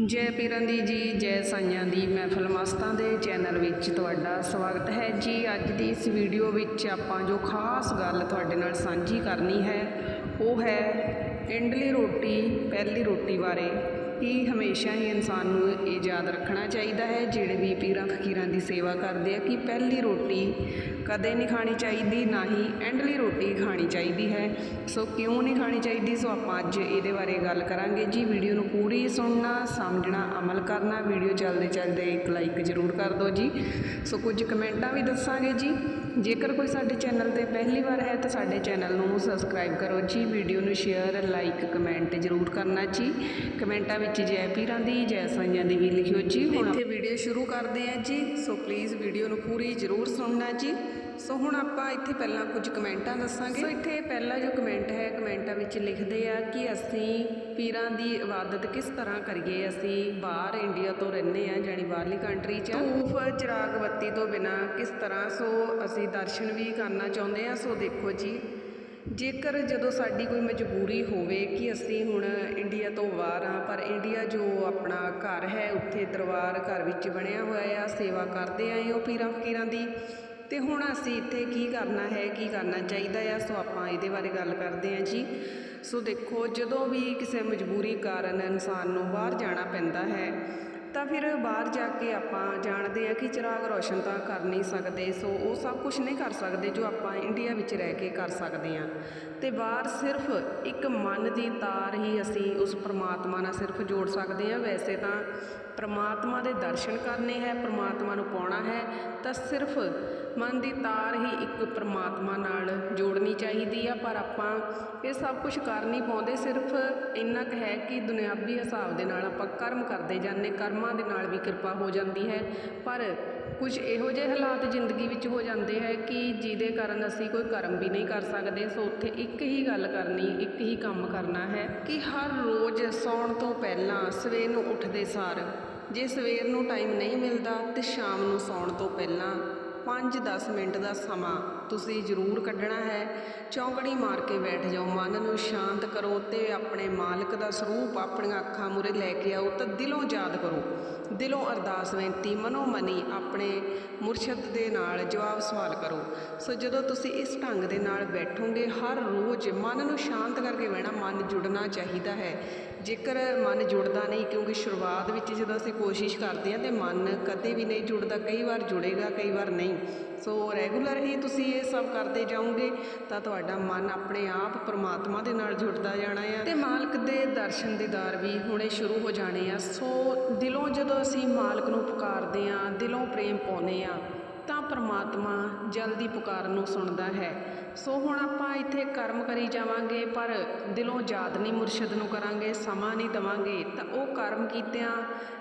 ਜੈ ਪੀਰਾਂ ਦੀ ਜੀ, ਜੈ ਸਾਈਆਂ ਦੀ ਮਹਿਫਲ ਮਸਤਾਂ ਦੇ ਚੈਨਲ ਵਿੱਚ ਤੁਹਾਡਾ ਸਵਾਗਤ ਹੈ ਜੀ। ਅੱਜ ਦੀ ਇਸ ਵੀਡੀਓ ਵਿੱਚ ਆਪਾਂ ਜੋ ਖਾਸ ਗੱਲ ਤੁਹਾਡੇ ਨਾਲ ਸਾਂਝੀ ਕਰਨੀ ਹੈ, ਉਹ ਹੈ ਇੰਡਲੀ ਰੋਟੀ, ਪਹਿਲੀ ਰੋਟੀ ਬਾਰੇ। ਕਿ ਹਮੇਸ਼ਾ ਹੀ ਇਨਸਾਨ ਨੂੰ ਇਹ ਯਾਦ ਰੱਖਣਾ ਚਾਹੀਦਾ ਹੈ, ਜਿਹੜੇ ਵੀ ਪੀਰਾਂ ਫਕੀਰਾਂ ਦੀ ਸੇਵਾ ਕਰਦੇ ਆ, ਕਿ ਪਹਿਲੀ ਰੋਟੀ ਕਦੇ ਨਹੀਂ ਖਾਣੀ ਚਾਹੀਦੀ, ਨਾ ਹੀ ਐਂਡਲੀ ਰੋਟੀ ਖਾਣੀ ਚਾਹੀਦੀ ਹੈ। ਸੋ ਕਿਉਂ ਨਹੀਂ ਖਾਣੀ ਚਾਹੀਦੀ? ਸੋ ਆਪਾਂ ਅੱਜ ਇਹਦੇ ਬਾਰੇ ਗੱਲ ਕਰਾਂਗੇ ਜੀ। ਵੀਡੀਓ ਨੂੰ ਪੂਰੀ ਸੁਣਨਾ, ਸਮਝਣਾ, ਅਮਲ ਕਰਨਾ, ਵੀਡੀਓ ਚੱਲਦੇ ਚੱਲਦੇ ਇੱਕ ਲਾਈਕ ਜ਼ਰੂਰ ਕਰ ਦਿਓ ਜੀ। ਸੋ ਕੁਝ ਕਮੈਂਟਾਂ ਵੀ ਦੱਸਾਂਗੇ ਜੀ। ਜੇਕਰ ਕੋਈ ਸਾਡੇ ਚੈਨਲ ਤੇ ਪਹਿਲੀ ਵਾਰ ਹੈ ਤਾਂ ਸਾਡੇ ਚੈਨਲ ਨੂੰ ਸਬਸਕ੍ਰਾਈਬ ਕਰੋ ਜੀ, ਵੀਡੀਓ ਨੂੰ ਸ਼ੇਅਰ, ਲਾਈਕ, ਕਮੈਂਟ ਜ਼ਰੂਰ ਕਰਨਾ ਜੀ। ਕਮੈਂਟਾਂ ਵਿੱਚ ਜੈ ਪੀਰਾਂ ਦੀ, ਜੈ ਸਾਈਆਂ ਦੀ ਵੀ ਲਿਖਿਓ ਜੀ। ਹੁਣ ਇੱਥੇ ਵੀਡੀਓ ਸ਼ੁਰੂ ਕਰਦੇ ਹਾਂ ਜੀ, ਸੋ ਪਲੀਜ਼ ਵੀਡੀਓ ਨੂੰ ਪੂਰੀ ਜ਼ਰੂਰ ਸੁਣਨਾ ਜੀ। ਸੋ ਹੁਣ ਆਪਾਂ ਇੱਥੇ ਪਹਿਲਾਂ ਕੁਝ ਕਮੈਂਟਾਂ ਦੱਸਾਂਗੇ। ਸੋ ਇੱਥੇ ਪਹਿਲਾ ਜੋ ਕਮੈਂਟ ਹੈ ਕਮੈਂਟਾਂ ਵਿੱਚ ਲਿਖਦੇ ਆ ਕਿ ਅਸੀਂ ਪੀਰਾਂ ਦੀ ਇਬਾਦਤ ਕਿਸ ਤਰ੍ਹਾਂ ਕਰੀਏ? ਅਸੀਂ ਬਾਹਰ ਇੰਡੀਆ ਤੋਂ ਰਹਿੰਦੇ ਆ ਜਾਨੀ ਬਾਹਰਲੀ ਕੰਟਰੀ 'ਚ। ਧੂਫ ਚਿਰਾਗ ਬੱਤੀ ਤੋਂ ਬਿਨਾ ਕਿਸ ਤਰ੍ਹਾਂ? ਸੋ ਅਸੀਂ ਦਰਸ਼ਨ ਵੀ ਕਰਨਾ ਚਾਹੁੰਦੇ ਆ। ਸੋ ਦੇਖੋ ਜੀ ਜੇਕਰ ਜਦੋਂ ਸਾਡੀ ਕੋਈ ਮਜਬੂਰੀ ਹੋਵੇ ਕਿ ਅਸੀਂ ਹੁਣ ਇੰਡੀਆ ਤੋਂ ਬਾਹਰ ਆ ਪਰ ਇੰਡੀਆ ਜੋ ਆਪਣਾ ਘਰ ਹੈ ਉੱਥੇ ਦਰਬਾਰ ਘਰ ਵਿੱਚ ਬਣਿਆ ਹੋਇਆ ਆ ਸੇਵਾ ਕਰਦੇ ਆਏ ਉਹ ਪੀਰਾਂ ਫਕੀਰਾਂ ਦੀ ਤੇ ਹੁਣ ਅਸੀਂ ਇੱਥੇ ਕੀ ਕਰਨਾ ਹੈ, ਕੀ ਕਰਨਾ ਚਾਹੀਦਾ ਆ ਸੋ ਆਪਾਂ ਇਹਦੇ ਬਾਰੇ ਗੱਲ ਕਰਦੇ ਹਾਂ ਜੀ। ਸੋ ਦੇਖੋ, ਜਦੋਂ ਵੀ ਕਿਸੇ ਮਜਬੂਰੀ ਕਾਰਨ ਇਨਸਾਨ ਨੂੰ ਬਾਹਰ ਜਾਣਾ ਪੈਂਦਾ ਹੈ, ਤਾਂ ਫਿਰ ਬਾਹਰ ਜਾ ਕੇ ਆਪਾਂ ਜਾਣਦੇ ਹਾਂ ਕਿ ਚਿਰਾਗ ਰੋਸ਼ਨ ਤਾਂ ਕਰ ਨਹੀਂ ਸਕਦੇ। ਸੋ ਉਹ ਸਭ ਕੁਝ ਨਹੀਂ ਕਰ ਸਕਦੇ ਜੋ ਆਪਾਂ ਇੰਡੀਆ ਵਿੱਚ ਰਹਿ ਕੇ ਕਰ ਸਕਦੇ ਹਾਂ। ਤੇ ਬਾਹਰ ਸਿਰਫ ਇੱਕ ਮਨ ਦੀ ਤਾਰ ਹੀ ਅਸੀਂ ਉਸ ਪ੍ਰਮਾਤਮਾ ਨਾਲ ਸਿਰਫ ਜੋੜ ਸਕਦੇ ਹਾਂ। ਵੈਸੇ ਤਾਂ ਪ੍ਰਮਾਤਮਾ ਦੇ ਦਰਸ਼ਨ ਕਰਨੇ ਹੈ, ਪ੍ਰਮਾਤਮਾ ਨੂੰ ਪਾਉਣਾ ਹੈ, ਤਾਂ ਸਿਰਫ ਮਨ ਦੀ ਤਾਰ ਹੀ ਇੱਕ ਪਰਮਾਤਮਾ ਨਾਲ ਜੋੜਨੀ ਚਾਹੀਦੀ ਆ, ਪਰ ਆਪਾਂ ਇਹ ਸਭ ਕੁਝ ਕਰ ਨਹੀਂ ਪਾਉਂਦੇ, ਸਿਰਫ ਇੰਨਾ ਕੁ ਹੈ ਕਿ ਦੁਨਿਆਵੀ ਹਿਸਾਬ ਦੇ ਨਾਲ ਆਪਾਂ ਕਰਮ ਕਰਦੇ ਜਾਂਦੇ, ਕਰਮਾਂ ਦੇ ਨਾਲ ਵੀ ਕਿਰਪਾ ਹੋ ਜਾਂਦੀ ਹੈ। ਪਰ ਕੁਝ ਇਹੋ ਜਿਹੇ ਹਾਲਾਤ ਜ਼ਿੰਦਗੀ ਵਿੱਚ ਹੋ ਜਾਂਦੇ ਹੈ ਕਿ ਜਿਹਦੇ ਕਾਰਨ ਅਸੀਂ ਕੋਈ ਕਰਮ ਵੀ ਨਹੀਂ ਕਰ ਸਕਦੇ। ਸੋ ਉੱਥੇ ਇੱਕ ਹੀ ਗੱਲ ਕਰਨੀ, ਇੱਕ ਹੀ ਕੰਮ ਕਰਨਾ ਹੈ ਕਿ ਹਰ ਰੋਜ਼ ਸੌਣ ਤੋਂ ਪਹਿਲਾਂ ਸਵੇਰ ਨੂੰ ਉੱਠਦੇ ਸਾਰ, ਜੇ ਸਵੇਰ ਨੂੰ ਟਾਈਮ ਨਹੀਂ ਮਿਲਦਾ ਤੇ ਸ਼ਾਮ ਨੂੰ ਸੌਣ ਤੋਂ ਪਹਿਲਾਂ 5-10 ਮਿੰਟ ਦਾ ਸਮਾਂ ਤੁਸੀਂ ਜ਼ਰੂਰ ਕੱਢਣਾ ਹੈ। ਚੌਂਕੜੀ ਮਾਰ ਕੇ ਬੈਠ ਜਾਓ, ਮਨ ਨੂੰ ਸ਼ਾਂਤ ਕਰੋ ਤੇ ਆਪਣੇ ਮਾਲਕ ਦਾ ਸਰੂਪ ਆਪਣੀਆਂ ਅੱਖਾਂ ਮੂਰੇ ਲੈ ਕੇ ਆਓ ਤਾਂ ਦਿਲੋਂ ਯਾਦ ਕਰੋ। ਦਿਲੋਂ ਅਰਦਾਸ ਬੇਨਤੀ, ਮਨੋ ਮਨੀ ਆਪਣੇ ਮੁਰਸ਼ਦ ਦੇ ਨਾਲ ਜਵਾਬ ਸਵਾਲ ਕਰੋ। ਸੋ ਜਦੋਂ ਤੁਸੀਂ ਇਸ ਢੰਗ ਦੇ ਨਾਲ ਬੈਠੋਗੇ, ਹਰ ਰੋਜ਼ ਮਨ ਨੂੰ ਸ਼ਾਂਤ ਕਰਕੇ ਬਹਿਣਾ ਮਨ ਜੁੜਨਾ ਚਾਹੀਦਾ ਹੈ। ਜੇਕਰ ਮਨ ਜੁੜਦਾ ਨਹੀਂ, ਕਿਉਂਕਿ ਸ਼ੁਰੂਆਤ ਵਿੱਚ ਜਦੋਂ ਅਸੀਂ ਕੋਸ਼ਿਸ਼ ਕਰਦੇ ਹਾਂ ਤੇ ਮਨ ਕਦੇ ਵੀ ਨਹੀਂ ਜੁੜਦਾ, ਕਈ ਵਾਰ ਜੁੜੇਗਾ, ਕਈ ਵਾਰ ਨਹੀਂ। ਸੋ ਰੈਗੂਲਰ ਹੀ ਤੁਸੀਂ ਇਹ ਸਭ ਕਰਦੇ ਜਾਓਗੇ, ਤਾਂ ਤੁਹਾਡਾ ਮਨ ਆਪਣੇ ਆਪ ਪਰਮਾਤਮਾ ਦੇ ਨਾਲ ਜੁੜਦਾ ਜਾਣਾ ਆ। ਤੇ ਮਾਲਕ ਦੇ ਦਰਸ਼ਨ ਦੀਦਾਰ ਵੀ ਹੁਣੇ ਸ਼ੁਰੂ ਹੋ ਜਾਣੇ ਆ। ਸੋ ਦਿਲੋਂ ਜਦੋਂ ਅਸੀਂ ਮਾਲਕ ਨੂੰ ਪੁਕਾਰਦੇ ਹਾਂ, ਦਿਲੋਂ ਪ੍ਰੇਮ ਪਾਉਂਦੇ ਹਾਂ, ਤਾਂ ਪਰਮਾਤਮਾ ਜਲਦੀ ਪੁਕਾਰ ਨੂੰ ਸੁਣਦਾ ਹੈ। ਸੋ ਹੁਣ ਆਪਾਂ ਇੱਥੇ ਕਰਮ ਕਰੀ ਜਾਵਾਂਗੇ, ਪਰ ਦਿਲੋਂ ਯਾਦ ਨਹੀਂ ਮੁਰਸ਼ਿਦ ਨੂੰ ਕਰਾਂਗੇ, ਸਮਾਂ ਨਹੀਂ ਦਵਾਂਗੇ। ਤਾਂ ਉਹ ਕਰਮ ਕੀਤਿਆਂ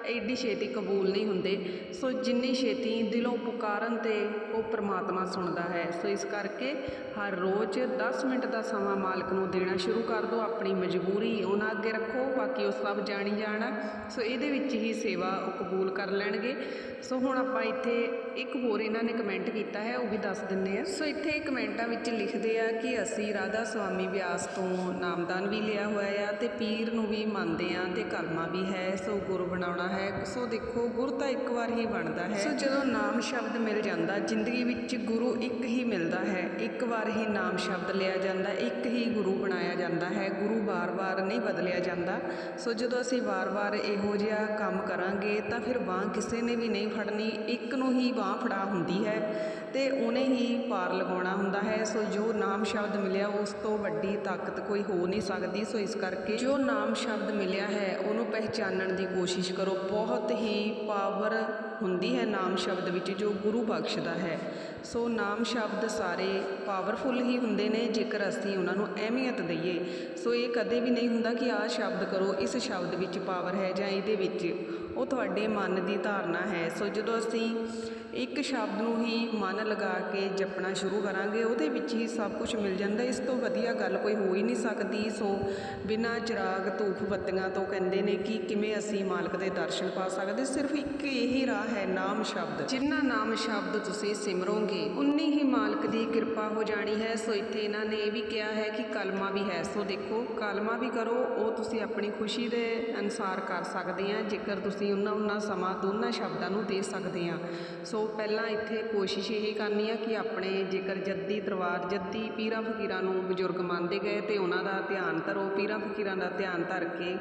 ਐਡੀ ਛੇਤੀ ਕਬੂਲ ਨਹੀਂ ਹੁੰਦੇ। ਸੋ ਜਿੰਨੀ ਛੇਤੀ ਦਿਲੋਂ ਪੁਕਾਰਨ ਤੇ ਉਹ ਪ੍ਰਮਾਤਮਾ ਸੁਣਦਾ ਹੈ। ਸੋ ਇਸ ਕਰਕੇ ਹਰ ਰੋਜ਼ 10 ਮਿੰਟ ਦਾ ਸਮਾਂ ਮਾਲਕ ਨੂੰ ਦੇਣਾ ਸ਼ੁਰੂ ਕਰ ਦਿਓ। ਆਪਣੀ ਮਜਬੂਰੀ ਉਹਨਾਂ ਅੱਗੇ ਰੱਖੋ, ਬਾਕੀ ਉਹ ਸਭ ਜਾਣੀ ਜਾਣਾ। ਸੋ ਇਹਦੇ ਵਿੱਚ ਹੀ ਸੇਵਾ ਉਹ ਕਬੂਲ ਕਰ ਲੈਣਗੇ। ਸੋ ਹੁਣ ਆਪਾਂ ਇੱਥੇ ਇੱਕ ਹੋਰ ਇਹਨਾਂ ਨੇ ਕਮੈਂਟ ਕੀਤਾ ਹੈ, ਉਹ ਵੀ ਦੱਸ ਦਿੰਨੇ ਆ। ਸੋ ਇੱਥੇ ਕਮੈਂਟਾਂ ਵਿੱਚ ਲਿਖਦੇ ਆ ਕਿ ਅਸੀਂ ਰਾਧਾ ਸੁਆਮੀ ਵਿਆਸ ਤੋਂ ਨਾਮਦਾਨ ਵੀ ਲਿਆ ਹੋਇਆ ਆ ਤੇ ਪੀਰ ਨੂੰ ਵੀ ਮੰਨਦੇ ਆ ਤੇ ਕਲਮਾ ਵੀ ਹੈ, ਸੋ ਗੁਰੂ ਬਣਾਉਣਾ ਹੈ। ਸੋ ਦੇਖੋ, ਗੁਰ ਤਾਂ ਇੱਕ ਵਾਰ ਹੀ ਬਣਦਾ ਹੈ। ਸੋ ਜਦੋਂ ਨਾਮ ਸ਼ਬਦ ਮਿਲ ਜਾਂਦਾ, ਜ਼ਿੰਦਗੀ ਵਿੱਚ ਗੁਰੂ ਇੱਕ ਹੀ ਮਿਲਦਾ ਹੈ। ਇੱਕ ਵਾਰ ਹੀ ਨਾਮ ਸ਼ਬਦ ਲਿਆ ਜਾਂਦਾ, ਇੱਕ ਹੀ ਗੁਰੂ ਬਣਾਇਆ ਜਾਂਦਾ ਹੈ। ਗੁਰੂ ਵਾਰ-ਵਾਰ ਨਹੀਂ ਬਦਲਿਆ ਜਾਂਦਾ। ਸੋ ਜਦੋਂ ਅਸੀਂ ਵਾਰ-ਵਾਰ ਇਹੋ ਜਿਹਾ ਕੰਮ ਕਰਾਂਗੇ, ਤਾਂ ਫਿਰ ਬਾਹ ਕਿਸੇ ਨੇ ਵੀ ਨਹੀਂ ਫੜਨੀ, ਇੱਕ ਨੂੰ ਹੀ ਬਾਹ ਫੜਾ ਹੁੰਦੀ ਹੈ। ਤੇ ਉਹਨੇ ਹੀ ਪਾਰ ਲਗਾਉਣਾ ਹੁੰਦਾ ਹੈ। ਸੋ ਜੋ ਨਾਮ ਸ਼ਬਦ ਮਿਲਿਆ, ਉਸ ਤੋਂ ਵੱਡੀ ਤਾਕਤ ਕੋਈ ਹੋ ਨਹੀਂ ਸਕਦੀ। ਸੋ ਇਸ ਕਰਕੇ ਜੋ ਨਾਮ ਸ਼ਬਦ ਮਿਲਿਆ ਹੈ, ਉਹਨੂੰ ਪਹਿਚਾਨਣ ਦੀ ਕੋਸ਼ਿਸ਼ ਕਰੋ। ਬਹੁਤ ਹੀ ਪਾਵਰ ਹੁੰਦੀ ਹੈ ਨਾਮ ਸ਼ਬਦ ਵਿੱਚ, ਜੋ ਗੁਰੂ ਬਖਸ਼ਦਾ ਹੈ। ਸੋ ਨਾਮ ਸ਼ਬਦ ਸਾਰੇ ਪਾਵਰਫੁੱਲ ਹੀ ਹੁੰਦੇ ਨੇ, ਜੇਕਰ ਅਸੀਂ ਉਹਨਾਂ ਨੂੰ ਅਹਿਮੀਅਤ ਦਈਏ। ਸੋ ਇਹ ਕਦੇ ਵੀ ਨਹੀਂ ਹੁੰਦਾ ਕਿ ਆਹ ਸ਼ਬਦ ਕਰੋ, ਇਸ ਸ਼ਬਦ ਵਿੱਚ ਪਾਵਰ ਹੈ ਜਾਂ ਇਹਦੇ ਵਿੱਚ। ਉਹ ਤੁਹਾਡੇ ਮਨ ਦੀ ਧਾਰਨਾ ਹੈ। ਸੋ ਜਦੋਂ ਅਸੀਂ ਇੱਕ ਸ਼ਬਦ ਨੂੰ ਹੀ ਮਨ ਲਗਾ ਕੇ ਜਪਣਾ ਸ਼ੁਰੂ ਕਰਾਂਗੇ, ਉਹਦੇ ਵਿੱਚ ਹੀ ਸਭ ਕੁਝ ਮਿਲ ਜਾਂਦਾ। ਇਸ ਤੋਂ ਵਧੀਆ ਗੱਲ ਕੋਈ ਹੋ ਹੀ ਨਹੀਂ ਸਕਦੀ। ਸੋ ਬਿਨਾਂ ਚਿਰਾਗ ਧੂਫ ਬੱਤੀਆਂ ਤੋਂ ਕਹਿੰਦੇ ਨੇ ਕਿ ਕਿਵੇਂ ਅਸੀਂ ਮਾਲਕ ਦੇ ਦਰਸ਼ਨ ਪਾ ਸਕਦੇ। ਸਿਰਫ ਇੱਕ ਇਹੀ ਰਾਹ ਹੈ, ਨਾਮ ਸ਼ਬਦ। ਜਿੰਨਾ ਨਾਮ ਸ਼ਬਦ ਤੁਸੀਂ ਸਿਮਰੋਗੇ, ਉਨੀ ਹੀ ਮਾਲਕ ਦੀ ਕਿਰਪਾ ਹੋ ਜਾਣੀ ਹੈ। ਸੋ ਇੱਥੇ ਇਹਨਾਂ ਨੇ ਇਹ ਵੀ ਕਿਹਾ ਹੈ ਕਿ ਕਲਮਾ ਵੀ ਹੈ। ਸੋ ਦੇਖੋ, ਕਲਮਾ ਵੀ ਕਰੋ, ਉਹ ਤੁਸੀਂ ਆਪਣੀ ਖੁਸ਼ੀ ਦੇ ਅਨੁਸਾਰ ਕਰ ਸਕਦੇ ਆ। ਜੇਕਰ ਤੁਸੀਂ ਉਹਨਾਂ ਉਹਨਾਂ ਸਮਾਂ ਦੋਨਾਂ ਸ਼ਬਦਾਂ ਨੂੰ ਦੇ ਸਕਦੇ ਆ। ਸੋ ਸੋ ਪਹਿਲਾਂ ਇੱਥੇ ਕੋਸ਼ਿਸ਼ ਇਹੀ ਕਰਨੀ ਆ ਕਿ ਆਪਣੇ ਜੇਕਰ ਜੱਦੀ ਦਰਬਾਰ, ਜੱਦੀ ਪੀਰਾਂ ਫਕੀਰਾਂ ਨੂੰ ਬਜ਼ੁਰਗ ਮੰਨਦੇ ਗਏ ਤੇ ਉਹਨਾਂ ਦਾ ਧਿਆਨ ਧਰੋ, ਪੀਰਾਂ ਫਕੀਰਾਂ ਦਾ ਧਿਆਨ ਧਰ ਕੇ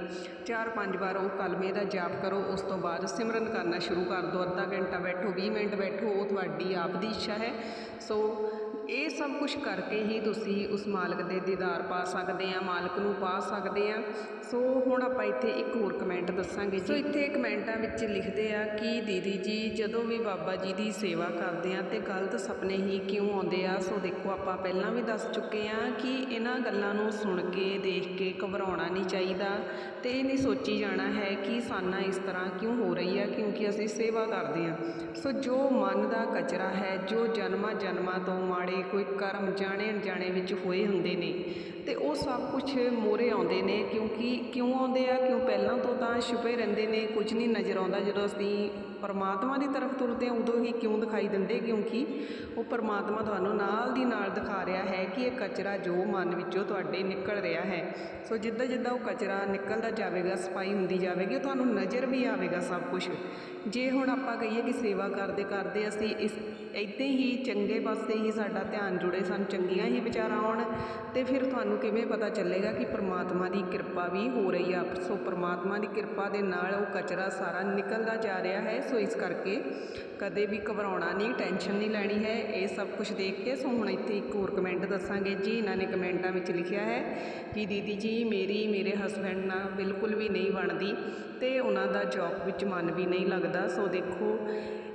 ਚਾਰ ਪੰਜ ਵਾਰ ਉਹ ਕਲਮੇ ਦਾ ਜਾਪ ਕਰੋ, ਉਸ ਤੋਂ ਬਾਅਦ ਸਿਮਰਨ ਕਰਨਾ ਸ਼ੁਰੂ ਕਰ ਦਿਓ ਅੱਧਾ ਘੰਟਾ ਬੈਠੋ 20 ਮਿੰਟ ਬੈਠੋ, ਉਹ ਤੁਹਾਡੀ ਆਪ ਦੀ ਇੱਛਾ ਹੈ। ਸੋ ਇਹ ਸਭ ਕੁਝ ਕਰਕੇ ਹੀ ਤੁਸੀਂ ਉਸ ਮਾਲਕ ਦੇ ਦੀਦਾਰ ਪਾ ਸਕਦੇ ਆ, ਮਾਲਕ ਨੂੰ ਪਾ ਸਕਦੇ ਆ। ਸੋ ਹੁਣ ਆਪਾਂ ਇੱਥੇ ਇੱਕ ਹੋਰ ਕਮੈਂਟ ਦੱਸਾਂਗੇ ਸੋ ਇੱਥੇ ਕਮੈਂਟਾਂ ਵਿੱਚ ਲਿਖਦੇ ਆ ਕਿ ਦੀਦੀ ਜੀ, ਜਦੋਂ ਵੀ ਬਾਬਾ ਜੀ ਦੀ ਸੇਵਾ ਕਰਦੇ ਆ ਤੇ ਗਲਤ ਸੁਪਨੇ ਹੀ ਕਿਉਂ ਆਉਂਦੇ ਆ? ਸੋ ਦੇਖੋ ਆਪਾਂ ਪਹਿਲਾਂ ਵੀ ਦੱਸ ਚੁੱਕੇ ਆ ਕਿ ਇਹਨਾਂ ਗੱਲਾਂ ਨੂੰ ਸੁਣ ਕੇ, ਦੇਖ ਕੇ ਘਬਰਾਉਣਾ ਨਹੀਂ ਚਾਹੀਦਾ ਤੇ ਇਹ ਨਹੀਂ ਸੋਚੀ ਜਾਣਾ ਹੈ ਕਿ ਸਾਨਾ ਇਸ ਤਰ੍ਹਾਂ ਕਿਉਂ ਹੋ ਰਹੀ ਆ, ਕਿਉਂਕਿ ਅਸੀਂ ਸੇਵਾ ਕਰਦੇ ਆ। ਸੋ ਜੋ ਮਨ ਦਾ ਕਚਰਾ ਹੈ, ਜੋ ਜਨਮਾਂ ਜਨਮਾਂ ਤੋਂ ਮਾੜੇ ਕੋਈ ਕਰਮ ਜਾਣੇ ਅਣਜਾਣੇ ਵਿੱਚ ਹੋਏ ਹੁੰਦੇ ਨੇ। ਅਤੇ ਉਹ ਸਭ ਕੁਛ ਮੋਰੇ ਆਉਂਦੇ ਨੇ, ਕਿਉਂਕਿ ਕਿਉਂ ਆਉਂਦੇ ਆ? ਕਿਉਂ ਪਹਿਲਾਂ ਤੋਂ ਤਾਂ ਛੁਪੇ ਰਹਿੰਦੇ ਨੇ ਕੁਝ ਨਹੀਂ ਨਜ਼ਰ ਆਉਂਦਾ। ਜਦੋਂ ਅਸੀਂ ਪਰਮਾਤਮਾ ਦੀ ਤਰਫ ਤੁਰਦੇ ਹਾਂ, ਉਦੋਂ ਹੀ ਕਿਉਂ ਦਿਖਾਈ ਦਿੰਦੇ? ਕਿਉਂਕਿ ਉਹ ਪਰਮਾਤਮਾ ਤੁਹਾਨੂੰ ਨਾਲ ਦੀ ਨਾਲ ਦਿਖਾ ਰਿਹਾ ਹੈ ਕਿ ਇਹ ਕਚਰਾ ਜੋ ਮਨ ਵਿੱਚੋਂ ਤੁਹਾਡੇ ਨਿਕਲ ਰਿਹਾ ਹੈ। ਸੋ ਜਿੱਦਾਂ ਜਿੱਦਾਂ ਉਹ ਕਚਰਾ ਨਿਕਲਦਾ ਜਾਵੇਗਾ ਸਫ਼ਾਈ ਹੁੰਦੀ ਜਾਵੇਗੀ ਤੁਹਾਨੂੰ ਨਜ਼ਰ ਵੀ ਆਵੇਗਾ ਸਭ ਕੁਝ ਜੇ ਹੁਣ ਆਪਾਂ ਕਹੀਏ ਕਿ ਸੇਵਾ ਕਰਦੇ ਕਰਦੇ ਅਸੀਂ ਇਸ ਇੱਦਾਂ ਹੀ, ਚੰਗੇ ਪਾਸੇ ਹੀ ਸਾਡਾ ਧਿਆਨ ਜੁੜੇ ਸਾਨੂੰ, ਚੰਗੀਆਂ ਹੀ ਵਿਚਾਰਾਂ ਆਉਣ, ਤੇ ਫਿਰ ਤੁਹਾਨੂੰ ਤੁਹਾਨੂੰ ਕਿਵੇਂ ਪਤਾ ਚੱਲੇਗਾ ਕਿ ਪ੍ਰਮਾਤਮਾ ਦੀ ਕਿਰਪਾ ਵੀ ਹੋ ਰਹੀ ਆ? ਸੋ ਪ੍ਰਮਾਤਮਾ ਦੀ ਕਿਰਪਾ ਦੇ ਨਾਲ ਉਹ ਕਚਰਾ ਸਾਰਾ ਨਿਕਲਦਾ ਜਾ ਰਿਹਾ ਹੈ। ਸੋ ਇਸ ਕਰਕੇ ਕਦੇ ਵੀ ਘਬਰਾਉਣਾ ਨਹੀਂ, ਟੈਨਸ਼ਨ ਨਹੀਂ ਲੈਣੀ ਹੈ। ਇਹ ਸਭ ਕੁਝ ਦੇਖ ਕੇ ਸੋ ਹੁਣ ਇੱਥੇ ਇੱਕ ਹੋਰ ਕਮੈਂਟ ਦੱਸਾਂਗੇ ਜੀ। ਇਹਨਾਂ ਨੇ ਕਮੈਂਟਾਂ ਵਿੱਚ ਲਿਖਿਆ ਹੈ ਕਿ ਦੀਦੀ ਜੀ, ਮੇਰੀ, ਮੇਰੇ ਹਸਬੈਂਡ ਨਾਲ ਬਿਲਕੁਲ ਵੀ ਨਹੀਂ ਬਣਦੀ ਤੇ ਉਹਨਾਂ ਦਾ ਜੌਬ ਵਿੱਚ ਮਨ ਵੀ ਨਹੀਂ ਲੱਗਦਾ। ਸੋ ਦੇਖੋ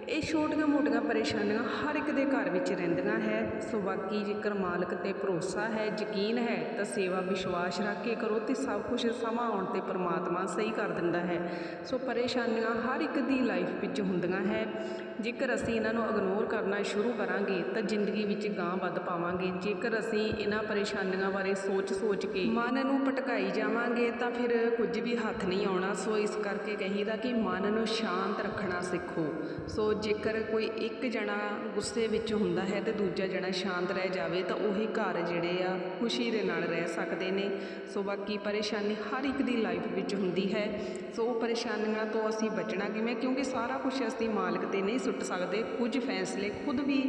ਇਹ ਛੋਟੀਆਂ ਮੋਟੀਆਂ ਪਰੇਸ਼ਾਨੀਆਂ ਹਰ ਇੱਕ ਦੇ ਘਰ ਵਿੱਚ ਰਹਿੰਦੀਆਂ ਹੈ। ਸੋ ਬਾਕੀ ਜੇਕਰ ਮਾਲਕ ਤੇ ਭਰੋਸਾ ਹੈ, ਯਕੀਨ ਹੈ, ਤਾਂ ਸੇਵਾ ਵਿਸ਼ਵਾਸ ਰੱਖ ਕੇ ਕਰੋ ਤੇ ਸਭ ਕੁਝ ਸਮਾਂ ਆਉਣ ਤੇ ਪਰਮਾਤਮਾ ਸਹੀ ਕਰ ਦਿੰਦਾ ਹੈ। ਸੋ ਪਰੇਸ਼ਾਨੀਆਂ ਹਰ ਇੱਕ ਦੀ ਲਾਈਫ ਵਿੱਚ ਹੁੰਦੀਆਂ ਹੈ। ਜੇਕਰ ਅਸੀਂ ਇਹਨਾਂ ਨੂੰ ਇਗਨੋਰ ਕਰਨਾ ਸ਼ੁਰੂ ਕਰਾਂਗੇ, ਤਾਂ ਜ਼ਿੰਦਗੀ ਵਿੱਚ ਗਾਂ ਵੱਧ ਪਾਵਾਂਗੇ। ਜੇਕਰ ਅਸੀਂ ਇਹਨਾਂ ਪਰੇਸ਼ਾਨੀਆਂ ਬਾਰੇ ਸੋਚ-ਸੋਚ ਕੇ ਮਨ ਨੂੰ ਭਟਕਾਈ ਜਾਵਾਂਗੇ, ਤਾਂ ਫਿਰ ਕੁਝ ਵੀ ਹੱਥ ਨਹੀਂ ਆਉਣਾ। ਸੋ ਇਸ ਕਰਕੇ ਕਹੀਦਾ ਕਿ ਮਨ ਨੂੰ ਸ਼ਾਂਤ ਰੱਖਣਾ ਸਿੱਖੋ। ਸੋ ਸੋ ਜੇਕਰ ਕੋਈ ਇੱਕ ਜਣਾ ਗੁੱਸੇ ਵਿੱਚ ਹੁੰਦਾ ਹੈ ਤੇ ਦੂਜਾ ਜਣਾ ਸ਼ਾਂਤ ਰਹਿ ਜਾਵੇ, ਤਾਂ ਉਹੀ ਘਰ ਜਿਹੜੇ ਆ, ਖੁਸ਼ੀ ਦੇ ਨਾਲ ਰਹਿ ਸਕਦੇ ਨੇ। ਸੋ ਬਾਕੀ ਪਰੇਸ਼ਾਨੀ ਹਰ ਇੱਕ ਦੀ ਲਾਈਫ ਵਿੱਚ ਹੁੰਦੀ ਹੈ। ਸੋ ਉਹ ਪਰੇਸ਼ਾਨੀਆਂ ਤੋਂ ਅਸੀਂ ਬਚਣਾ ਕਿਵੇਂ? ਕਿਉਂਕਿ ਸਾਰਾ ਕੁਝ ਅਸੀਂ ਮਾਲਕ ਤੇ ਨਹੀਂ ਸੁੱਟ ਸਕਦੇ। ਕੁਝ ਫੈਸਲੇ ਖੁਦ ਵੀ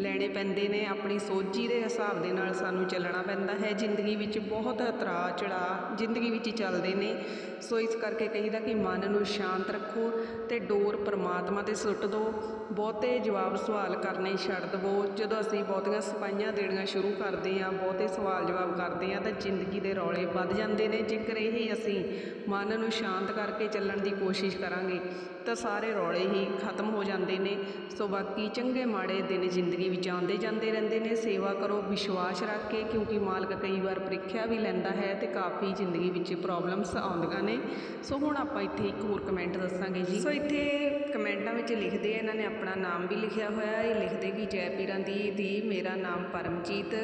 ਲੈਣੇ ਪੈਂਦੇ ਨੇ। ਆਪਣੀ ਸੋਝੀ ਦੇ ਹਿਸਾਬ ਦੇ ਨਾਲ ਸਾਨੂੰ ਚੱਲਣਾ ਪੈਂਦਾ ਹੈ। ਜ਼ਿੰਦਗੀ ਵਿੱਚ ਬਹੁਤ ਉਤਰਾਅ ਚੜਾਅ ਜ਼ਿੰਦਗੀ ਵਿੱਚ ਚੱਲਦੇ ਨੇ। ਸੋ ਇਸ ਕਰਕੇ ਕਹੀਦਾ ਕਿ ਮਨ ਨੂੰ ਸ਼ਾਂਤ ਰੱਖੋ ਤੇ ਡੋਰ ਪਰਮਾਤਮਾ ਤੇ ਸੁੱਟ ਦਿਓ ਬਹੁਤੇ ਜਵਾਬ ਸਵਾਲ ਕਰਨੇ ਛੱਡ ਦੇਵੋ ਜਦੋਂ ਅਸੀਂ ਬਹੁਤੀਆਂ ਸਫਾਈਆਂ ਦੇਣੀਆਂ ਸ਼ੁਰੂ ਕਰਦੇ ਹਾਂ, ਬਹੁਤੇ ਸਵਾਲ ਜਵਾਬ ਕਰਦੇ ਹਾਂ, ਤਾਂ ਜ਼ਿੰਦਗੀ ਦੇ ਰੌਲੇ ਵੱਧ ਜਾਂਦੇ ਨੇ। ਜੇਕਰ ਇਹ ਅਸੀਂ ਮਨ ਨੂੰ ਸ਼ਾਂਤ ਕਰਕੇ ਚੱਲਣ ਦੀ ਕੋਸ਼ਿਸ਼ ਕਰਾਂਗੇ, ਤਾਂ ਸਾਰੇ ਰੌਲੇ ਹੀ ਖਤਮ ਹੋ ਜਾਂਦੇ ਨੇ। ਸੋ ਬਾਕੀ ਚੰਗੇ ਮਾੜੇ ਦਿਨ ਜ਼ਿੰਦਗੀ ਵਿੱਚ ਆਉਂਦੇ ਜਾਂਦੇ ਰਹਿੰਦੇ ਨੇ। ਸੇਵਾ ਕਰੋ, ਵਿਸ਼ਵਾਸ ਰੱਖ ਕੇ, ਕਿਉਂਕਿ ਮਾਲਕ ਕਈ ਵਾਰ ਪ੍ਰੀਖਿਆ ਵੀ ਲੈਂਦਾ ਹੈ ਤੇ ਕਾਫੀ ਜ਼ਿੰਦਗੀ ਵਿੱਚ ਪ੍ਰੋਬਲਮਸ ਆਉਂਦੀਆਂ ਨੇ। ਸੋ ਹੁਣ ਆਪਾਂ ਇੱਥੇ ਇੱਕ ਹੋਰ ਕਮੈਂਟ ਦੱਸਾਂਗੇ ਜੀ। ਸੋ ਇੱਥੇ ਕਮੈਂਟਾਂ ਵਿੱਚ ਲਿਖਦੇ ਆ, ਇਹਨਾਂ ਨੇ ਆਪਣਾ ਨਾਮ ਵੀ ਲਿਖਿਆ ਹੋਇਆ ਇਹ ਲਿਖਦੇ ਕਿ ਜੈ ਪੀਰਾਂ ਦੀ ਦੀ ਮੇਰਾ ਨਾਮ ਪਰਮਜੀਤ।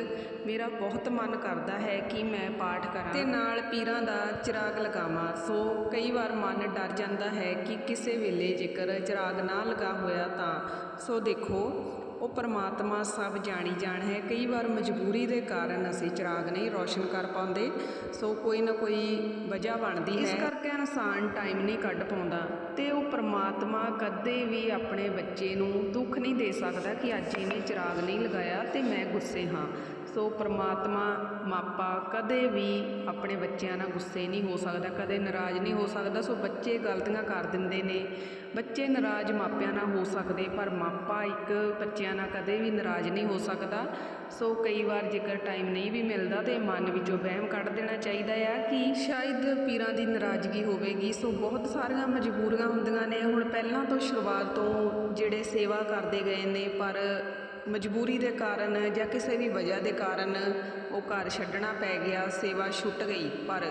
ਮੇਰਾ ਬਹੁਤ ਮਨ ਕਰਦਾ ਹੈ ਕਿ ਮੈਂ ਪਾਠ ਕਰਾਂ। ਤੇ ਨਾਲ ਪੀਰਾਂ ਦਾ ਚਿਰਾਗ ਲਗਾਵਾਂ। ਸੋ ਕਈ ਵਾਰ ਮਨ ਡਰ ਜਾਂਦਾ ਹੈ ਕਿ ਕਿਸੇ ਵੇਲੇ ਜੇਕਰ ਚਿਰਾਗ ਨਾ ਲਗਾ ਹੋਇਆ ਤਾਂ। ਸੋ ਦੇਖੋ ਉਹ ਪਰਮਾਤਮਾ ਸਭ ਜਾਣੀ ਜਾਣ ਹੈ। ਕਈ ਵਾਰ ਮਜਬੂਰੀ ਦੇ ਕਾਰਨ ਅਸੀਂ ਚਿਰਾਗ ਨਹੀਂ ਰੋਸ਼ਨ ਕਰ ਪਾਉਂਦੇ। ਸੋ ਕੋਈ ਨਾ ਕੋਈ ਵਜ੍ਹਾ ਬਣਦੀ ਹੈ। ਇਸ ਕਰਕੇ ਇਨਸਾਨ ਟਾਈਮ ਨਹੀਂ ਕੱਢ ਪਾਉਂਦਾ ਤੇ ਉਹ ਪਰਮਾਤਮਾ ਕਦੇ ਵੀ ਆਪਣੇ ਬੱਚੇ ਨੂੰ ਦੁੱਖ ਨਹੀਂ ਦੇ ਸਕਦਾ ਕਿ ਅੱਜ ਇਹਨੇ ਚਿਰਾਗ ਨਹੀਂ ਲਗਾਇਆ ਤੇ ਮੈਂ ਗੁੱਸੇ ਹਾਂ। ਸੋ ਪ੍ਰਮਾਤਮਾ ਮਾਪਾ ਕਦੇ ਵੀ ਆਪਣੇ ਬੱਚਿਆਂ ਨਾਲ ਗੁੱਸੇ ਨਹੀਂ ਹੋ ਸਕਦਾ, ਕਦੇ ਨਾਰਾਜ਼ ਨਹੀਂ ਹੋ ਸਕਦਾ। ਸੋ ਬੱਚੇ ਗਲਤੀਆਂ ਕਰ ਦਿੰਦੇ ਨੇ। ਬੱਚੇ ਨਾਰਾਜ਼ ਮਾਪਿਆਂ ਨਾਲ ਹੋ ਸਕਦੇ, ਪਰ ਮਾਪਾ ਇੱਕ ਬੱਚਿਆਂ ਨਾਲ ਕਦੇ ਵੀ ਨਾਰਾਜ਼ ਨਹੀਂ ਹੋ ਸਕਦਾ। ਸੋ ਕਈ ਵਾਰ ਜੇਕਰ ਟਾਈਮ ਨਹੀਂ ਵੀ ਮਿਲਦਾ ਤੇ ਮਨ ਵਿੱਚੋਂ ਵਹਿਮ ਕੱਢ ਦੇਣਾ ਚਾਹੀਦਾ ਆ ਕਿ ਸ਼ਾਇਦ ਪੀਰਾਂ ਦੀ ਨਾਰਾਜ਼ਗੀ ਹੋਵੇਗੀ। ਸੋ ਬਹੁਤ ਸਾਰੀਆਂ ਮਜਬੂਰੀਆਂ ਹੁੰਦੀਆਂ ਨੇ। ਹੁਣ ਪਹਿਲਾਂ ਤੋਂ ਸ਼ੁਰੂਆਤ ਤੋਂ ਜਿਹੜੇ ਸੇਵਾ ਕਰਦੇ ਗਏ ਨੇ, ਪਰ ਮਜਬੂਰੀ ਦੇ ਕਾਰਨ ਜਾਂ ਕਿਸੇ ਵੀ ਵਜ੍ਹਾ ਦੇ ਕਾਰਨ ਉਹ ਘਰ ਛੱਡਣਾ ਪੈ ਗਿਆ, ਸੇਵਾ ਛੁੱਟ ਗਈ, ਪਰ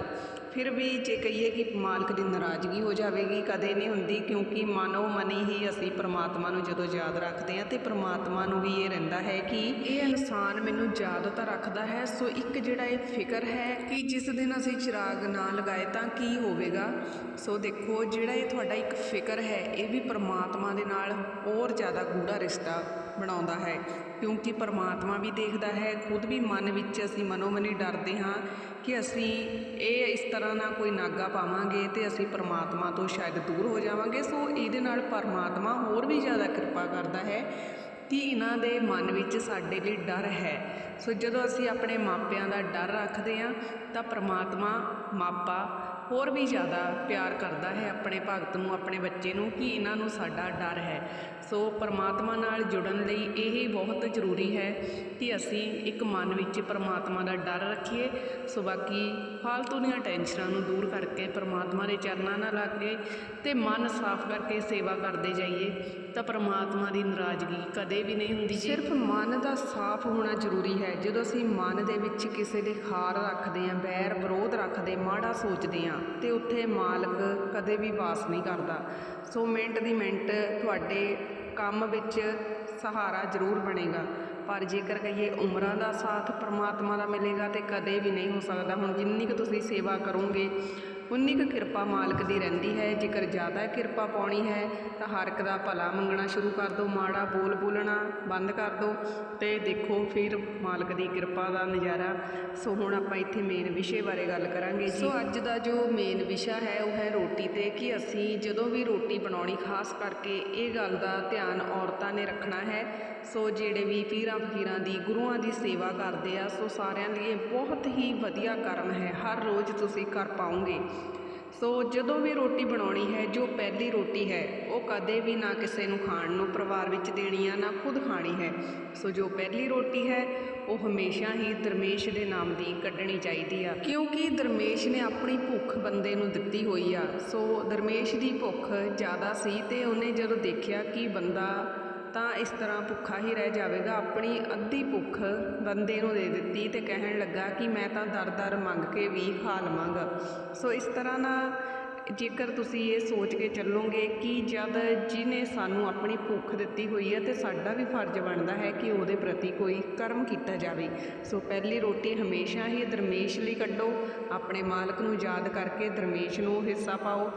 ਫਿਰ ਵੀ ਜੇ ਕਹੀਏ ਕਿ ਮਾਲਕ ਦੀ ਨਾਰਾਜ਼ਗੀ ਹੋ ਜਾਵੇਗੀ, ਕਦੇ ਨਹੀਂ ਹੁੰਦੀ, ਕਿਉਂਕਿ ਮਨੋ ਮਨੀ ਹੀ ਅਸੀਂ ਪ੍ਰਮਾਤਮਾ ਨੂੰ ਜਦੋਂ ਯਾਦ ਰੱਖਦੇ ਹਾਂ ਤੇ ਪ੍ਰਮਾਤਮਾ ਨੂੰ ਵੀ ਇਹ ਰਹਿੰਦਾ ਹੈ ਕਿ ਇਹ ਇਨਸਾਨ ਮੈਨੂੰ ਯਾਦ ਤਾਂ ਰੱਖਦਾ ਹੈ, ਸੋ ਇੱਕ ਜਿਹੜਾ ਇਹ ਫਿਕਰ ਹੈ ਕਿ ਜਿਸ ਦਿਨ ਅਸੀਂ ਚਿਰਾਗ ਨਾ ਲਗਾਏ ਤਾਂ ਕੀ ਹੋਵੇਗਾ? ਸੋ ਦੇਖੋ, ਜਿਹੜਾ ਇਹ ਤੁਹਾਡਾ ਇੱਕ ਫਿਕਰ ਹੈ, ਇਹ ਵੀ ਪ੍ਰਮਾਤਮਾ ਦੇ ਨਾਲ ਹੋਰ ਜ਼ਿਆਦਾ ਗੂੜਾ ਰਿਸ਼ਤਾ ਬਣਾਉਂਦਾ ਹੈ, ਕਿਉਂਕਿ ਪਰਮਾਤਮਾ ਵੀ ਦੇਖਦਾ ਹੈ, ਖੁਦ ਵੀ ਮਨ ਵਿੱਚ ਅਸੀਂ ਮਨੋਮਨੀ ਡਰਦੇ ਹਾਂ ਕਿ ਅਸੀਂ ਇਹ ਇਸ ਤਰ੍ਹਾਂ ਨਾਲ ਕੋਈ ਨਾਗਾ ਪਾਵਾਂਗੇ ਤੇ ਅਸੀਂ ਪਰਮਾਤਮਾ ਤੋਂ ਸ਼ਾਇਦ ਦੂਰ ਹੋ ਜਾਵਾਂਗੇ। ਸੋ ਇਹਦੇ ਨਾਲ ਪਰਮਾਤਮਾ ਹੋਰ ਵੀ ਜ਼ਿਆਦਾ ਕਿਰਪਾ ਕਰਦਾ ਹੈ ਕਿ ਇਹਨਾਂ ਦੇ ਮਨ ਵਿੱਚ ਸਾਡੇ ਲਈ ਡਰ ਹੈ। ਸੋ ਜਦੋਂ ਅਸੀਂ ਆਪਣੇ ਮਾਪਿਆਂ ਦਾ ਡਰ ਰੱਖਦੇ ਹਾਂ ਤਾਂ ਪਰਮਾਤਮਾ ਮਾਪਾ ਹੋਰ ਵੀ ਜ਼ਿਆਦਾ ਪਿਆਰ ਕਰਦਾ ਹੈ ਆਪਣੇ ਭਗਤ ਨੂੰ, ਆਪਣੇ ਬੱਚੇ ਨੂੰ ਕਿ ਇਹਨਾਂ ਨੂੰ ਸਾਡਾ ਡਰ ਹੈ। ਸੋ ਪਰਮਾਤਮਾ ਨਾਲ ਜੁੜਨ ਲਈ ਇਹ ਬਹੁਤ ਜ਼ਰੂਰੀ ਹੈ ਕਿ ਅਸੀਂ ਇੱਕ ਮਨ ਵਿੱਚ ਪਰਮਾਤਮਾ ਦਾ ਡਰ ਰੱਖੀਏ। ਸੋ ਬਾਕੀ ਫਾਲਤੂ ਦੀਆਂ ਟੈਨਸ਼ਨਾਂ ਨੂੰ ਦੂਰ ਕਰਕੇ ਪਰਮਾਤਮਾ ਦੇ ਚਰਨਾਂ ਨਾਲ ਲੱਗ ਕੇ ਤੇ ਮਨ ਸਾਫ਼ ਕਰਕੇ ਸੇਵਾ ਕਰਦੇ ਜਾਈਏ, ਤਾਂ ਪਰਮਾਤਮਾ ਦੀ ਨਾਰਾਜ਼ਗੀ ਕਦੇ ਵੀ ਨਹੀਂ ਹੁੰਦੀ ਸਿਰਫ ਮਨ ਦਾ ਸਾਫ਼ ਹੋਣਾ ਜ਼ਰੂਰੀ ਹੈ। ਜਦੋਂ ਅਸੀਂ ਮਨ ਦੇ ਵਿੱਚ ਕਿਸੇ ਦੇ ਖਾਰ ਰੱਖਦੇ ਹਾਂ ਬੈਰ ਵਿਰੋਧ ਰੱਖਦੇ ਮਾੜਾ ਸੋਚਦੇ ਹਾਂ ਤੇ ਉੱਥੇ ਮਾਲਕ ਕਦੇ ਵੀ ਵਾਸ ਨਹੀਂ ਕਰਦਾ। ਸੋ ਮਿੰਟ ਦੀ ਮਿੰਟ ਤੁਹਾਡੇ ਕੰਮ ਵਿੱਚ ਸਹਾਰਾ ਜ਼ਰੂਰ ਬਣੇਗਾ। ਪਰ ਜੇਕਰ ਕਹੀਏ ਉਮਰਾਂ ਦਾ ਸਾਥ ਪਰਮਾਤਮਾ ਦਾ ਮਿਲੇਗਾ ਤੇ ਕਦੇ ਵੀ ਨਹੀਂ ਹੋ ਸਕਦਾ। ਹੁਣ ਜਿੰਨੀ ਕੁ ਤੁਸੀਂ ਸੇਵਾ ਕਰੋਗੇ ਉਨੀ ਕੁ ਕਿਰਪਾ ਮਾਲਕ ਦੀ ਰਹਿੰਦੀ ਹੈ। ਜੇਕਰ ਜ਼ਿਆਦਾ ਕਿਰਪਾ ਪਾਉਣੀ ਹੈ, ਤਾਂ ਹਰ ਇੱਕ ਦਾ ਭਲਾ ਮੰਗਣਾ ਸ਼ੁਰੂ ਕਰ ਦਿਓ। ਮਾੜਾ ਬੋਲ ਬੋਲਣਾ ਬੰਦ ਕਰ ਦਿਓ ਤੇ ਦੇਖੋ ਫਿਰ ਮਾਲਕ ਦੀ ਕਿਰਪਾ ਦਾ ਨਜ਼ਾਰਾ। ਸੋ ਹੁਣ ਆਪਾਂ ਇੱਥੇ ਮੇਨ ਵਿਸ਼ੇ ਬਾਰੇ ਗੱਲ ਕਰਾਂਗੇ ਜੀ। ਸੋ ਅੱਜ ਦਾ ਜੋ ਮੇਨ ਵਿਸ਼ਾ ਹੈ, ਉਹ ਹੈ ਰੋਟੀ ਤੇ ਕਿ ਅਸੀਂ ਜਦੋਂ ਵੀ ਰੋਟੀ ਬਣਾਉਣੀ, ਖਾਸ ਕਰਕੇ ਇਹ ਗੱਲ ਦਾ ਧਿਆਨ ਔਰਤਾਂ ਨੇ ਰੱਖਣਾ ਹੈ। ਸੋ ਜਿਹੜੇ ਵੀ ਪੀਰਾਂ ਫਕੀਰਾਂ ਦੀ, ਗੁਰੂਆਂ ਦੀ ਸੇਵਾ ਕਰਦੇ ਆ, ਸੋ ਸਾਰਿਆਂ ਲਈ ਇਹ ਬਹੁਤ ਹੀ ਵਧੀਆ ਕਰਮ ਹੈ। ਹਰ ਰੋਜ਼ ਤੁਸੀਂ ਕਰ ਪਾਉਂਗੇ ਸੋ ਜਦੋਂ ਵੀ ਰੋਟੀ ਬਣਾਉਣੀ ਹੈ, ਜੋ ਪਹਿਲੀ ਰੋਟੀ ਹੈ, ਉਹ ਕਦੇ ਵੀ ਨਾ ਕਿਸੇ ਨੂੰ ਖਾਣ ਨੂੰ ਪਰਿਵਾਰ ਵਿੱਚ ਦੇਣੀ ਆ, ਨਾ ਖੁਦ ਖਾਣੀ ਹੈ। ਸੋ ਜੋ ਪਹਿਲੀ ਰੋਟੀ ਹੈ, ਉਹ ਹਮੇਸ਼ਾ ਹੀ ਦਰਮੇਸ਼ ਦੇ ਨਾਮ ਦੀ ਕੱਢਣੀ ਚਾਹੀਦੀ ਆ। ਕਿਉਂਕਿ ਦਰਮੇਸ਼ ਨੇ ਆਪਣੀ ਭੁੱਖ ਬੰਦੇ ਨੂੰ ਦਿੱਤੀ ਹੋਈ ਆ। ਸੋ ਦਰਮੇਸ਼ ਦੀ ਭੁੱਖ ਜ਼ਿਆਦਾ ਸੀ ਤੇ ਉਹਨੇ ਜਦੋਂ ਦੇਖਿਆ ਕਿ ਬੰਦਾ ਤਾਂ ਇਸ ਤਰ੍ਹਾਂ ਭੁੱਖਾ ਹੀ ਰਹਿ ਜਾਵੇਗਾ। ਆਪਣੀ ਅੱਧੀ ਭੁੱਖ ਬੰਦੇ ਨੂੰ ਦੇ ਦਿੱਤੀ ਤੇ ਕਹਿਣ ਲੱਗਾ ਕਿ ਮੈਂ ਤਾਂ ਦਰ-ਦਰ ਮੰਗ ਕੇ ਵੀ ਖਾ ਲਵਾਂਗਾ। ਸੋ ਇਸ ਤਰ੍ਹਾਂ ਨਾ ਜੇਕਰ ਤੁਸੀਂ ਇਹ ਸੋਚ ਕੇ ਚੱਲੋਗੇ ਕਿ ਜਦ ਜਿਹਨੇ ਸਾਨੂੰ ਆਪਣੀ ਭੁੱਖ ਦਿੱਤੀ ਹੋਈ ਹੈ ਤੇ ਸਾਡਾ ਵੀ ਫਰਜ਼ ਬਣਦਾ ਹੈ ਕਿ ਉਹਦੇ ਪ੍ਰਤੀ ਕੋਈ ਕਰਮ ਕੀਤਾ ਜਾਵੇ। ਸੋ ਪਹਿਲੀ ਰੋਟੀ ਹਮੇਸ਼ਾ ਹੀ ਦਰਮੇਸ਼ ਲਈ ਕੱਢੋ, ਆਪਣੇ ਮਾਲਕ ਨੂੰ ਯਾਦ ਕਰਕੇ ਦਰਮੇਸ਼ ਨੂੰ ਹਿੱਸਾ ਪਾਓ।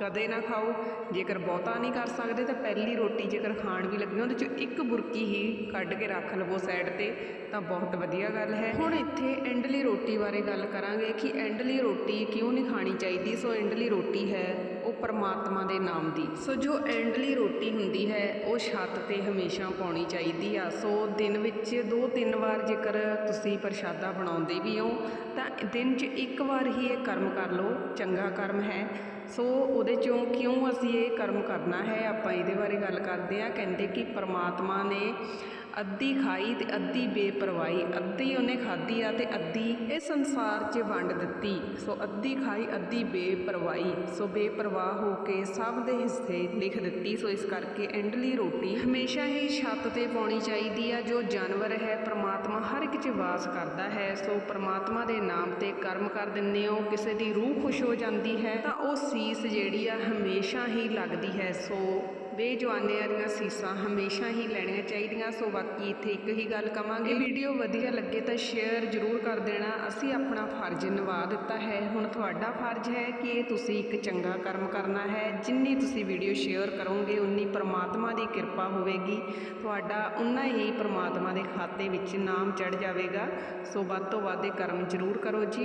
ਕਦੇ ਨਾ ਖਾਓ। ਜੇਕਰ ਬਹੁਤਾ ਨਹੀਂ ਕਰ ਸਕਦੇ ਤਾਂ ਪਹਿਲੀ ਰੋਟੀ ਜੇਕਰ ਖਾਣ ਵੀ ਲੱਗੇ ਉਹਦੇ ਚੋਂ ਇੱਕ ਬੁਰਕੀ ਹੀ ਕੱਢ ਕੇ ਰੱਖ ਲਵੋ ਸਾਈਡ ਤੇ, ਤਾਂ ਬਹੁਤ ਵਧੀਆ ਗੱਲ ਹੈ। ਹੁਣ ਇੱਥੇ ਐਂਡਲੀ ਰੋਟੀ ਬਾਰੇ ਗੱਲ ਕਰਾਂਗੇ ਕਿ ਐਂਡਲੀ ਰੋਟੀ ਕਿਉਂ ਨਹੀਂ ਖਾਣੀ ਚਾਹੀਦੀ? ਸੋ ਐਂਡਲੀ ਰੋਟੀ ਹੈ। ਪਰਮਾਤਮਾ ਦੇ ਨਾਮ ਦੀ। ਸੋ ਜੋ ਐਂਡਲੀ ਰੋਟੀ ਹੁੰਦੀ ਹੈ, ਉਹ ਛੱਤ ਤੇ ਹਮੇਸ਼ਾ ਪਾਉਣੀ ਚਾਹੀਦੀ ਆ। ਸੋ ਦਿਨ ਵਿੱਚ ਦੋ ਤਿੰਨ ਵਾਰ ਜੇਕਰ ਤੁਸੀਂ ਪ੍ਰਸ਼ਾਦਾ ਬਣਾਉਂਦੇ ਵੀ ਹੋ, ਤਾਂ ਦਿਨ 'ਚ ਇੱਕ ਵਾਰ ਹੀ ਇਹ ਕਰਮ ਕਰ ਲਓ। ਚੰਗਾ ਕਰਮ ਹੈ। ਸੋ ਉਹਦੇ ਚੋਂ ਕਿਉਂ ਅਸੀਂ ਇਹ ਕਰਮ ਕਰਨਾ ਹੈ? ਆਪਾਂ ਇਹਦੇ ਬਾਰੇ ਗੱਲ ਕਰਦੇ ਹਾਂ। ਕਹਿੰਦੇ ਕਿ ਪਰਮਾਤਮਾ ਨੇ ਅੱਧੀ ਖਾਈ ਤੇ ਅੱਧੀ ਬੇਪਰਵਾਹੀ, ਅੱਧੀ ਉਹਨੇ ਖਾਧੀ ਆ ਤੇ ਅੱਧੀ। ਇਹ ਸੰਸਾਰ 'ਚ ਵੰਡ ਦਿੱਤੀ। ਸੋ ਅੱਧੀ ਖਾਈ, ਅੱਧੀ ਬੇਪਰਵਾਹੀ। ਸੋ ਬੇਪਰਵਾਹ ਹੋ ਕੇ ਸਭ ਦੇ ਹਿੱਸੇ ਲਿਖ ਦਿੱਤੀ। ਸੋ ਇਸ ਕਰਕੇ ਐਂਡਲੀ ਰੋਟੀ ਹਮੇਸ਼ਾ ਹੀ ਛੱਤ ਤੇ ਪਾਉਣੀ ਚਾਹੀਦੀ ਆ। ਜੋ ਜਾਨਵਰ ਹੈ, ਪ੍ਰਮਾਤਮਾ ਹਰ ਇੱਕ 'ਚ ਵਾਸ ਕਰਦਾ ਹੈ। ਸੋ ਪ੍ਰਮਾਤਮਾ ਦੇ ਨਾਮ ਤੇ ਕਰਮ ਕਰ ਦਿੰਦੇ ਹੋ। ਕਿਸੇ ਦੀ ਰੂਹ ਖੁਸ਼ ਹੋ ਜਾਂਦੀ ਹੈ, ਤਾਂ ਉਹ ਸੀਸ ਜਿਹੜੀ ਆ ਹਮੇਸ਼ਾ ਹੀ ਲੱਗਦੀ ਹੈ। ਸੋ ਬੇਜਵਾਨਿਆਂ ਦੀਆਂ ਸੀਸਾਂ ਹਮੇਸ਼ਾ ਹੀ ਲੈਣੀਆਂ ਚਾਹੀਦੀਆਂ, ਸੋ ਬਾਕੀ ਇੱਥੇ ਇੱਕ ਹੀ ਗੱਲ ਕਵਾਂਗੇ। ਵੀਡੀਓ ਵਧੀਆ ਲੱਗੇ ਤਾਂ ਸ਼ੇਅਰ ਜ਼ਰੂਰ ਕਰ ਦੇਣਾ। ਅਸੀਂ ਆਪਣਾ ਫਰਜ਼ ਨਿਭਾ ਦਿੱਤਾ ਹੈ। ਹੁਣ ਤੁਹਾਡਾ ਫਰਜ਼ ਹੈ ਕਿ ਇਹ ਤੁਸੀਂ ਇੱਕ ਚੰਗਾ ਕਰਮ ਕਰਨਾ ਹੈ। ਜਿੰਨੀ ਤੁਸੀਂ ਵੀਡੀਓ ਸ਼ੇਅਰ ਕਰੋਗੇ, ਉਨੀ ਪਰਮਾਤਮਾ ਦੀ ਕਿਰਪਾ ਹੋਵੇਗੀ। ਤੁਹਾਡਾ ਉਨਾ ਹੀ ਪਰਮਾਤਮਾ ਦੇ ਖਾਤੇ ਵਿੱਚ ਨਾਮ ਚੜ ਜਾਵੇਗਾ। ਸੋ ਵੱਧ ਤੋਂ ਵੱਧ ਇਹ ਕਰਮ ਜ਼ਰੂਰ ਕਰੋ ਜੀ।